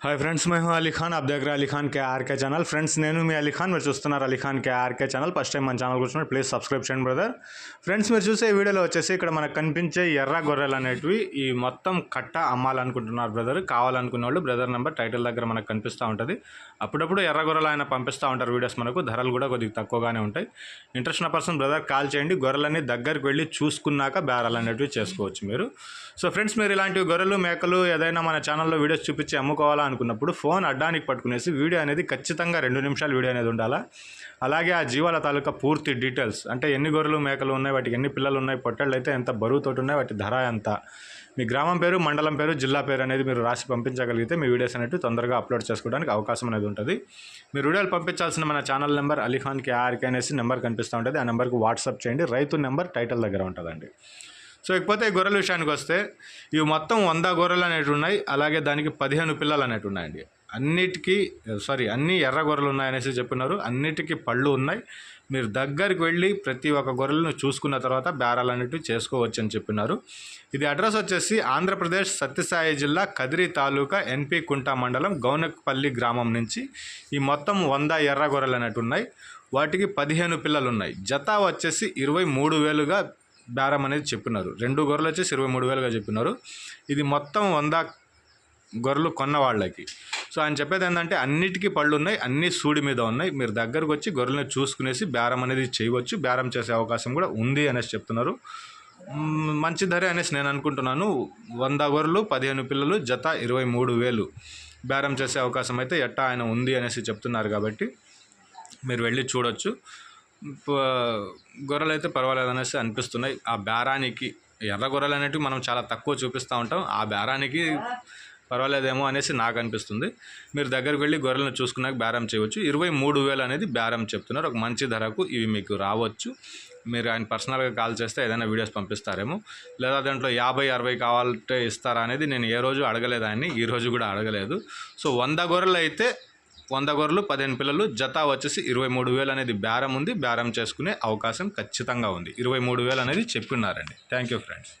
Hi friends మేము అలీ ఖాన్ అబ్ దగ్గర Ali Khan K RK channel friends నేను మీ అలీ ఖాన్ మీరు చూస్తున్నారు Ali Khan KRK channel first time మన ఛానల్ కూర్చున్నారు ప్లీజ్ సబ్స్క్రైబ్ చేయండి బ్రదర్ ఫ్రెండ్స్ మీరు చూసే వీడియోలో వచ్చేసి ఇక్కడ మనకు కనిపించే ఎర్ర గొర్రెలు అనేటివి ఈ మొత్తం కట్ట అమ్మాలనుకుంటున్నారు బ్రదర్ కావాలనుకున్న వాళ్ళు బ్రదర్ నెంబర్ టైటిల్ దగ్గర మనకు కనిపిస్తూ ఉంటుంది అప్పుడప్పుడు ఎర్ర గొర్రెలు ఆయన పంపిస్తూ ఉంటారు వీడియోస్ మనకు ధరలు కూడా కొద్దిగా తక్కువగానే ఉంటాయి ఇంట్రెస్ట్ ఉన్న పర్సన్ బ్రదర్ కాల్ చేయండి గొర్రెలన్నీ దగ్గరికి వెళ్ళి చూసుకున్నాక బేరాలు అనేటివి చేసుకోవచ్చు మీరు. సో ఫ్రెండ్స్ మీరు ఇలాంటి గొర్రెలు మేకలు ఏదైనా మన ఛానల్లో వీడియోస్ చూపించి అమ్ముకోవాలా అనుకున్నప్పుడు ఫోన్ అడ్డానికి పట్టుకునేసి వీడియో అనేది ఖచ్చితంగా రెండు నిమిషాలు వీడియో అనేది ఉండాలా? అలాగే ఆ జీవాల తాలూకా పూర్తి డీటెయిల్స్ అంటే ఎన్ని గొర్రెలు మేకలు ఉన్నాయి వాటికి ఎన్ని పిల్లలు ఉన్నాయి పొట్టళ్ళు అయితే ఎంత బరువుతోటి ఉన్నాయి వాటి ధర ఎంత? మీ గ్రామం పేరు మండలం పేరు జిల్లా పేరు అనేది మీరు రాసి పంపించగలిగితే మీ వీడియోస్ అనేవి తొందరగా అప్లోడ్ చేసుకోవడానికి అవకాశం అనేది ఉంటుంది. మీరు వీడియోలు పంపించాల్సిన మన ఛానల్ నెంబర్ అలీఖాన్ కేఆర్కే అనేసి నెంబర్ కనిపిస్తూ ఉంటుంది. ఆ నెంబర్కి వాట్సాప్ చేయండి. రైతు నెంబర్ టైటిల్ దగ్గర ఉంటుందండి. సో ఇకపోతే ఈ గొర్రెల విషయానికి వస్తే ఇవి మొత్తం వంద గొర్రెలు అనేవి ఉన్నాయి అలాగే దానికి పదిహేను పిల్లలు అనేవి ఉన్నాయండి. అన్నిటికీ సారీ అన్ని ఎర్ర గొర్రెలు ఉన్నాయనేసి చెప్పినారు. అన్నిటికీ పళ్ళు ఉన్నాయి. మీరు దగ్గరికి వెళ్ళి ప్రతి ఒక్క గొర్రెలను చూసుకున్న తర్వాత బేరాలు అనేటివి చేసుకోవచ్చు అని చెప్పినారు. ఇది అడ్రస్ వచ్చేసి ఆంధ్రప్రదేశ్ సత్యసాయి జిల్లా కదిరి తాలూకా ఎన్పి కుంట మండలం గౌనక్పల్లి గ్రామం నుంచి ఈ మొత్తం వంద ఎర్ర గొర్రెలు అనేవి ఉన్నాయి. వాటికి పదిహేను పిల్లలు ఉన్నాయి. జత వచ్చేసి ఇరవై మూడు వేలుగా బేరం అనేది చెప్పినారు. రెండు గొర్రెలు వచ్చేసి ఇరవై మూడు వేలుగా చెప్పినారు. ఇది మొత్తం వంద గొర్రెలు కొన్న వాళ్ళకి. సో ఆయన చెప్పేది ఏంటంటే అన్నిటికీ పళ్ళు ఉన్నాయి అన్ని సూడి మీద ఉన్నాయి. మీరు దగ్గరకు వచ్చి గొర్రెలను చూసుకునేసి బేరం అనేది చేయవచ్చు బేరం చేసే అవకాశం కూడా ఉంది అనేసి చెప్తున్నారు. మంచి ధరే అనేసి నేను అనుకుంటున్నాను. వంద గొర్రెలు పదిహేను పిల్లలు జత ఇరవై మూడు వేలు. బేరం చేసే అవకాశం అయితే ఎట్టా ఆయన ఉంది అనేసి చెప్తున్నారు కాబట్టి మీరు వెళ్ళి చూడొచ్చు. గొర్రెలు అయితే పర్వాలేదు అనేసి అనిపిస్తున్నాయి. ఆ బేరానికి ఎర్ర గొర్రెలు అనేటివి మనం చాలా తక్కువ చూపిస్తూ ఉంటాం. ఆ బేరానికి పర్వాలేదేమో అనేసి నాకు అనిపిస్తుంది. మీరు దగ్గరికి వెళ్ళి గొర్రెలను చూసుకున్నాక బేరం చేయవచ్చు. ఇరవై మూడు వేలు అనేది బేరం చెప్తున్నారు. ఒక మంచి ధరకు ఇవి మీకు రావచ్చు. మీరు ఆయన పర్సనల్గా కాల్ చేస్తే ఏదైనా వీడియోస్ పంపిస్తారేమో. లేదా దాంట్లో యాభై అరవై కావాలంటే ఇస్తారా అనేది నేను ఏ రోజు అడగలేదు ఆయన్ని. ఈ రోజు కూడా అడగలేదు. సో వంద గొర్రెలు అయితే వంద గొర్రెలు పదిహేను పిల్లలు జత వచ్చేసి ఇరవై మూడు వేలు అనేది బేరం ఉంది. బేరం చేసుకునే అవకాశం ఖచ్చితంగా ఉంది. ఇరవై మూడు వేలు అనేది చెప్పిన్నారండి థ్యాంక్ యూ ఫ్రెండ్స్